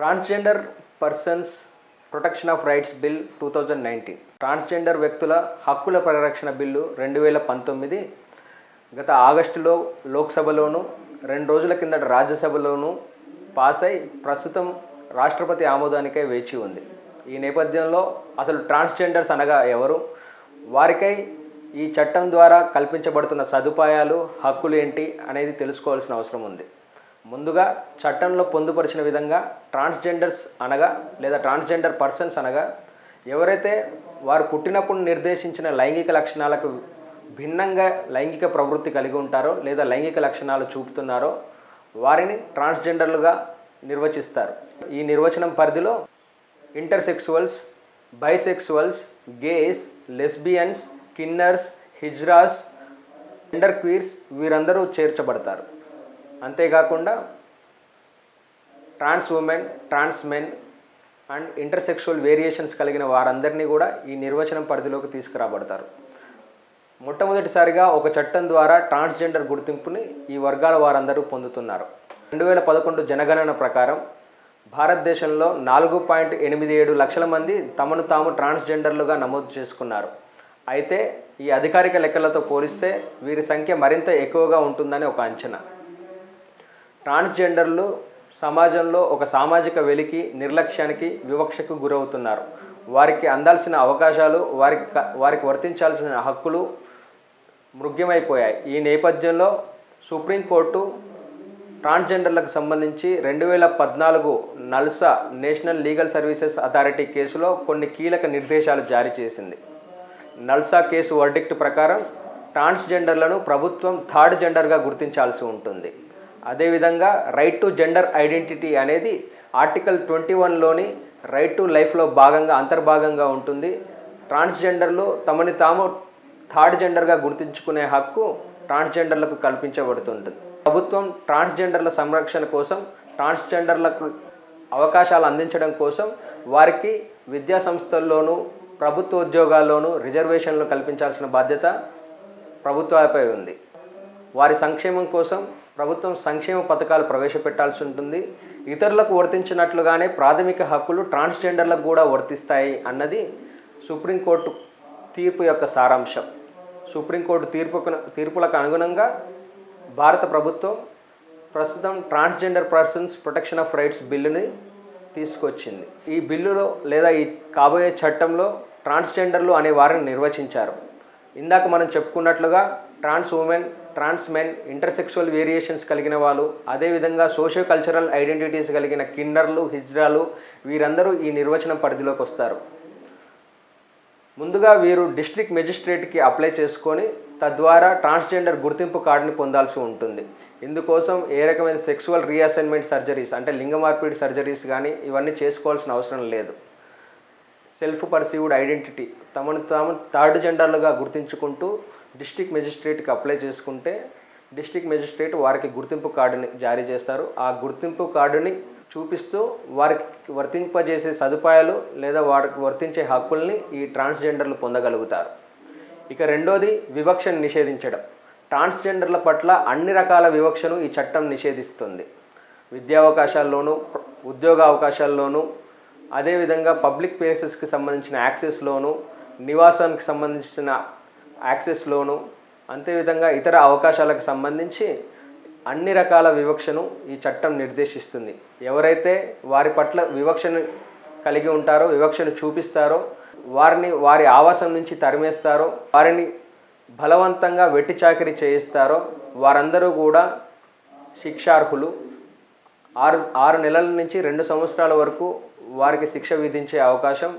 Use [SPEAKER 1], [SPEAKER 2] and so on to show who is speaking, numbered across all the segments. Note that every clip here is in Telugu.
[SPEAKER 1] Transgender persons protection of rights bill two thousand nineteen transgender వ్యక్తుల హక్కుల పరిరక్షణ బిల్లు రెండు వేల పంతొమ్మిది గత ఆగస్టులో లోక్సభలోను రెండు రోజుల కిందట రాజ్యసభలోను పాస్ అయి ప్రస్తుతం రాష్ట్రపతి ఆమోదానికై వేచి ఉంది. ఈ నేపథ్యంలో అసలు ట్రాన్స్జెండర్స్ అనగా ఎవరు? వారికై ఈ చట్టం ద్వారా కల్పించబడుతున్న సదుపాయాలు హక్కులు ఏంటి అనేది తెలుసుకోవాల్సిన అవసరం ఉంది. ముందుగా చట్టంలో పొందుపరిచిన విధంగా ట్రాన్స్జెండర్స్ అనగా లేదా ట్రాన్స్జెండర్ పర్సన్స్ అనగా ఎవరైతే వారు పుట్టినప్పుడు నిర్దేశించిన లైంగిక లక్షణాలకు భిన్నంగా లైంగిక ప్రవృత్తి కలిగి ఉంటారో లేదా లైంగిక లక్షణాలు చూపుతున్నారో వారిని ట్రాన్స్జెండర్లుగా నిర్వచిస్తారు. ఈ నిర్వచనం పరిధిలో ఇంటర్సెక్సువల్స్ బైసెక్సువల్స్ గేస్ లెస్బియన్స్ కిన్నర్స్ హిజ్రాస్ జెండర్ క్వీర్స్ వీరందరూ చేర్చబడతారు. అంతేకాకుండా trans women trans men and intersexual variations కలిగిన వారందరినీ కూడా ఈ నిర్వచనం పరిధిలోకి తీసుకురాబడతారు. మొట్టమొదటిసారిగా ఒక చట్టం ద్వారా ట్రాన్స్జెండర్ గుర్తింపుని ఈ వర్గాల వారందరూ పొందుతున్నారు. రెండు వేల పదకొండు జనగణన ప్రకారం భారతదేశంలో నాలుగు పాయింట్ ఎనిమిది ఏడు లక్షల మంది తమను తాము ట్రాన్స్జెండర్లుగా నమోదు చేసుకున్నారు. అయితే ఈ అధికారిక లెక్కలతో పోలిస్తే వీరి సంఖ్య మరింత ఎక్కువగా ఉంటుందని ఒక అంచనా. ట్రాన్స్జెండర్లు సమాజంలో ఒక సామాజిక వెలికి నిర్లక్ష్యానికి వివక్షకు గురవుతున్నారు. వారికి అందాల్సిన అవకాశాలు వారికి వారికి వర్తించాల్సిన హక్కులు మృగ్యమైపోయాయి. ఈ నేపథ్యంలో సుప్రీంకోర్టు ట్రాన్స్జెండర్లకు సంబంధించి రెండు వేల పద్నాలుగు NALSA national legal services authority కేసులో కొన్ని కీలక నిర్దేశాలు జారీ చేసింది. నల్సా కేసు వర్డిక్ట్ ప్రకారం ట్రాన్స్జెండర్లను ప్రభుత్వం థర్డ్ జెండర్గా గుర్తించాల్సి ఉంటుంది. అదేవిధంగా రైట్ టు జెండర్ ఐడెంటిటీ అనేది ఆర్టికల్ ట్వంటీ వన్లోని రైట్ టు లైఫ్లో భాగంగా అంతర్భాగంగా ఉంటుంది. ట్రాన్స్జెండర్లు తమని తాము థర్డ్ జెండర్గా గుర్తించుకునే హక్కు ట్రాన్స్జెండర్లకు కల్పించబడుతుంటుంది. ప్రభుత్వం ట్రాన్స్జెండర్ల సంరక్షణ కోసం ట్రాన్స్జెండర్లకు అవకాశాలు అందించడం కోసం వారికి విద్యా సంస్థల్లోనూ ప్రభుత్వ ఉద్యోగాల్లోనూ రిజర్వేషన్లు కల్పించాల్సిన బాధ్యత ప్రభుత్వాలపై ఉంది. వారి సంక్షేమం కోసం ప్రభుత్వం సంక్షేమ పథకాలు ప్రవేశపెట్టాల్సి ఉంటుంది. ఇతరులకు వర్తించినట్లుగానే ప్రాథమిక హక్కులు ట్రాన్స్జెండర్లకు కూడా వర్తిస్తాయి అన్నది సుప్రీంకోర్టు తీర్పు యొక్క సారాంశం. సుప్రీంకోర్టు తీర్పుకు తీర్పులకు అనుగుణంగా భారత ప్రభుత్వం ప్రస్తుతం transgender persons protection of rights బిల్లుని తీసుకొచ్చింది. ఈ బిల్లులో లేదా ఈ కాబోయే చట్టంలో ట్రాన్స్జెండర్లు అనే వారిని నిర్వచించారు. ఇందాక మనం చెప్పుకున్నట్లుగా trans women trans men intersexual variations కలిగిన వాళ్ళు అదేవిధంగా సోషియో కల్చరల్ ఐడెంటిటీస్ కలిగిన కిన్నర్లు హిజ్రాలు వీరందరూ ఈ నిర్వచనం పరిధిలోకి వస్తారు ముందుగా వీరు డిస్ట్రిక్ట్ మెజిస్ట్రేట్కి అప్లై చేసుకొని తద్వారా ట్రాన్స్జెండర్ గుర్తింపు కార్డుని పొందాల్సి ఉంటుంది. ఇందుకోసం ఏ రకమైన సెక్సువల్ రీఅసైన్మెంట్ సర్జరీస్ అంటే లింగ మార్పిడి సర్జరీస్ కానీ ఇవన్నీ చేసుకోవాల్సిన అవసరం లేదు. సెల్ఫ్ పర్సీవ్డ్ ఐడెంటిటీ తమను తాము థర్డ్ జెండర్లుగా గుర్తించుకుంటూ డిస్టిక్ మెజిస్ట్రేట్కి అప్లై చేసుకుంటే డిస్టిక్ మెజిస్ట్రేట్ వారికి గుర్తింపు కార్డుని జారీ చేస్తారు. ఆ గుర్తింపు కార్డుని చూపిస్తూ వారికి వర్తింపజేసే సదుపాయాలు లేదా వారికి వర్తించే హక్కుల్ని ఈ ట్రాన్స్జెండర్లు పొందగలుగుతారు. ఇక రెండోది వివక్షను నిషేధించడం. ట్రాన్స్జెండర్ల పట్ల అన్ని రకాల వివక్షను ఈ చట్టం నిషేధిస్తుంది. విద్యావకాశాల్లోనూ ఉద్యోగ అవకాశాల్లోనూ అదేవిధంగా పబ్లిక్ ప్లేసెస్కి సంబంధించిన యాక్సెస్లోను నివాసానికి సంబంధించిన యాక్సెస్లోను అంతేవిధంగా ఇతర అవకాశాలకు సంబంధించి అన్ని రకాల వివక్షను ఈ చట్టం నిర్దేశిస్తుంది. ఎవరైతే వారి పట్ల వివక్షను కలిగి ఉంటారో వివక్షను చూపిస్తారో వారిని వారి ఆవాసం నుంచి తరిమేస్తారో వారిని బలవంతంగా వెట్టి చాకరీ చేయిస్తారో వారందరూ కూడా శిక్షార్హులు. ఆరు ఆరు నెలల నుంచి రెండు సంవత్సరాల వరకు వారికి శిక్ష విధించే అవకాశం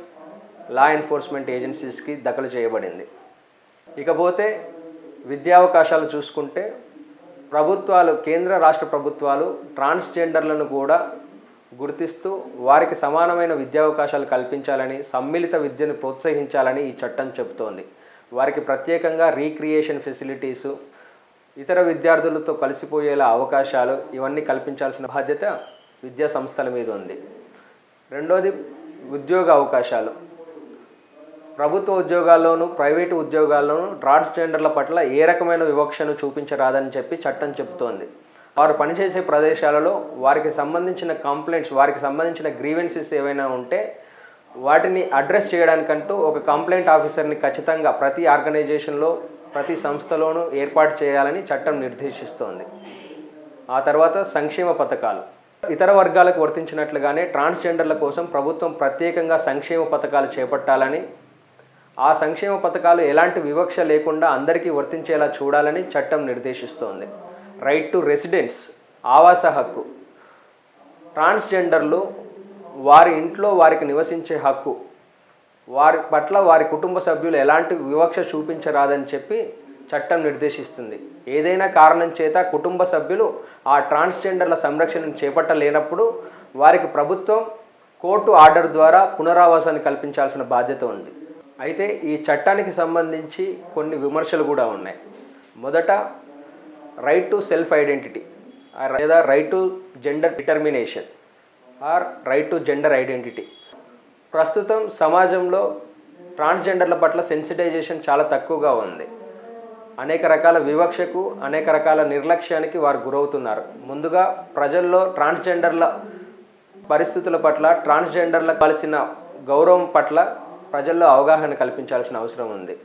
[SPEAKER 1] లా ఎన్ఫోర్స్మెంట్ ఏజెన్సీస్కి దఖలు చేయబడింది. ఇకపోతే విద్యావకాశాలు చూసుకుంటే ప్రభుత్వాలు కేంద్ర రాష్ట్ర ప్రభుత్వాలు ట్రాన్స్జెండర్లను కూడా గుర్తిస్తూ వారికి సమానమైన విద్యావకాశాలు కల్పించాలని సమ్మిళిత విద్యను ప్రోత్సహించాలని ఈ చట్టం చెబుతోంది. వారికి ప్రత్యేకంగా రీక్రియేషన్ ఫెసిలిటీసు ఇతర విద్యార్థులతో కలిసిపోయేలా అవకాశాలు ఇవన్నీ కల్పించాల్సిన బాధ్యత విద్యా సంస్థల మీద ఉంది. రెండోది ఉద్యోగ అవకాశాలు. ప్రభుత్వ ఉద్యోగాల్లోనూ ప్రైవేటు ఉద్యోగాల్లోనూ ట్రాన్స్జెండర్ల పట్ల ఏ రకమైన వివక్షను చూపించరాదని చెప్పి చట్టం చెబుతోంది. వారు పనిచేసే ప్రదేశాలలో వారికి సంబంధించిన కంప్లైంట్స్ వారికి సంబంధించిన గ్రీవెన్సెస్ ఏవైనా ఉంటే వాటిని అడ్రస్ చేయడానికంటూ ఒక కంప్లైంట్ ఆఫీసర్ని ఖచ్చితంగా ప్రతి ఆర్గనైజేషన్లో ప్రతి సంస్థలోనూ ఏర్పాటు చేయాలని చట్టం నిర్దేశిస్తోంది. ఆ తర్వాత సంక్షేమ పథకాలు. ఇతర వర్గాలకు వర్తించినట్లుగానే ట్రాన్స్జెండర్ల కోసం ప్రభుత్వం ప్రత్యేకంగా సంక్షేమ పథకాలు చేపట్టాలని ఆ సంక్షేమ పథకాలు ఎలాంటి వివక్ష లేకుండా అందరికీ వర్తించేలా చూడాలని చట్టం నిర్దేశిస్తోంది. రైట్ టు రెసిడెన్స్ ఆవాస హక్కు. ట్రాన్స్జెండర్లు వారి ఇంట్లో వారికి నివసించే హక్కు. వారి పట్ల వారి కుటుంబ సభ్యులు ఎలాంటి వివక్ష చూపించరాదని చెప్పి చట్టం నిర్దేశిస్తుంది. ఏదైనా కారణం చేత కుటుంబ సభ్యులు ఆ ట్రాన్స్జెండర్ల సంరక్షణను చేపట్టలేనప్పుడు వారికి ప్రభుత్వం కోర్టు ఆర్డర్ ద్వారా పునరావాసాన్ని కల్పించాల్సిన బాధ్యత ఉంది. అయితే ఈ చట్టానికి సంబంధించి కొన్ని విమర్శలు కూడా ఉన్నాయి. మొదట రైట్ టు సెల్ఫ్ ఐడెంటిటీ లేదా right to gender determination or right to gender identity ప్రస్తుతం సమాజంలో ట్రాన్స్జెండర్ల పట్ల సెన్సిటైజేషన్ చాలా తక్కువగా ఉంది. అనేక రకాల వివక్షకు అనేక రకాల నిర్లక్ష్యానికి వారు గురవుతున్నారు. ముందుగా ప్రజల్లో ట్రాన్స్జెండర్ల పరిస్థితుల పట్ల ట్రాన్స్జెండర్లకు కావాల్సిన గౌరవం పట్ల ప్రజల్లో అవగాహన కల్పించాల్సిన అవసరం ఉంది.